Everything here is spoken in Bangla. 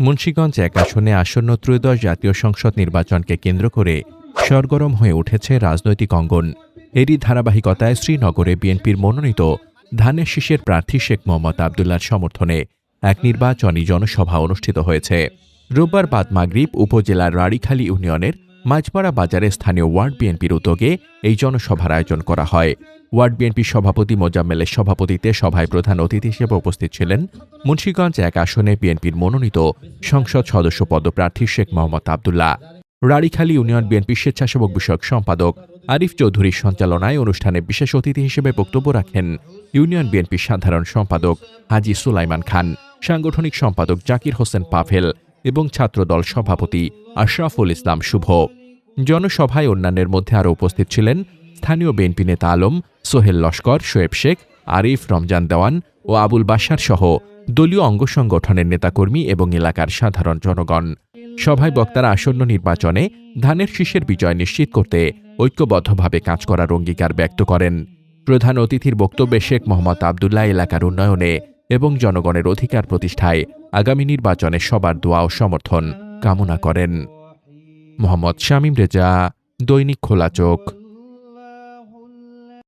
মুন্সীগঞ্জ এক আসনে আসন্ন ত্রয়োদশ জাতীয় সংসদ নির্বাচনকে কেন্দ্র করে সরগরম হয়ে উঠেছে রাজনৈতিক অঙ্গন। এরই ধারাবাহিকতায় শ্রীনগরে বিএনপির মনোনীত ধানের শীষের প্রার্থী শেখ মোহাম্মদ আবদুল্লার সমর্থনে এক নির্বাচনী জনসভা অনুষ্ঠিত হয়েছে। রোববার বাদ মাগরিব উপজেলার রাড়িখালী ইউনিয়নের মাঝপাড়া বাজারে স্থানীয় ওয়ার্ড বিএনপির উদ্যোগে এই জনসভার আয়োজন করা হয়। ওয়ার্ড বিএনপির সভাপতি মোজাম্মেলের সভাপতিত্বে সভায় প্রধান অতিথি হিসেবে উপস্থিত ছিলেন মুন্সীগঞ্জ এক আসনে বিএনপির মনোনীত সংসদ সদস্য পদপ্রার্থী শেখ মোহাম্মদ আবদুল্লাহ, রাড়িখালী ইউনিয়ন বিএনপি স্বেচ্ছাসেবক বিষয়ক সম্পাদক আরিফ চৌধুরীর সঞ্চালনায় অনুষ্ঠানে বিশেষ অতিথি হিসেবে বক্তব্য রাখেন ইউনিয়ন বিএনপির সাধারণ সম্পাদক হাজি সুলাইমান খান, সাংগঠনিক সম্পাদক জাকির হোসেন পাভেল এবং ছাত্রদল সভাপতি আশরাফুল ইসলাম শুভ। জনসভায় অন্যান্যের মধ্যে আরও উপস্থিত ছিলেন স্থানীয় বিএনপি নেতা আলম, সোহেল লস্কর, শোয়েব শেখ, আরিফ, রমজান দেওয়ান ও আবুল বাশার সহ দলীয় অঙ্গ সংগঠনের নেতাকর্মী এবং এলাকার সাধারণ জনগণ। সভায় বক্তারা আসন্ন নির্বাচনে ধানের শীষের বিজয় নিশ্চিত করতে ঐক্যবদ্ধভাবে কাজ করার অঙ্গীকার ব্যক্ত করেন। প্রধান অতিথির বক্তব্যে শেখ মোহাম্মদ আবদুল্লাহ এলাকার উন্নয়নে এবং জনগণের অধিকার প্রতিষ্ঠায় আগামী নির্বাচনে সবার দোয়া ও সমর্থন কামনা করেন। মোহাম্মদ শামীম রেজা, দৈনিক খোলা চোখ।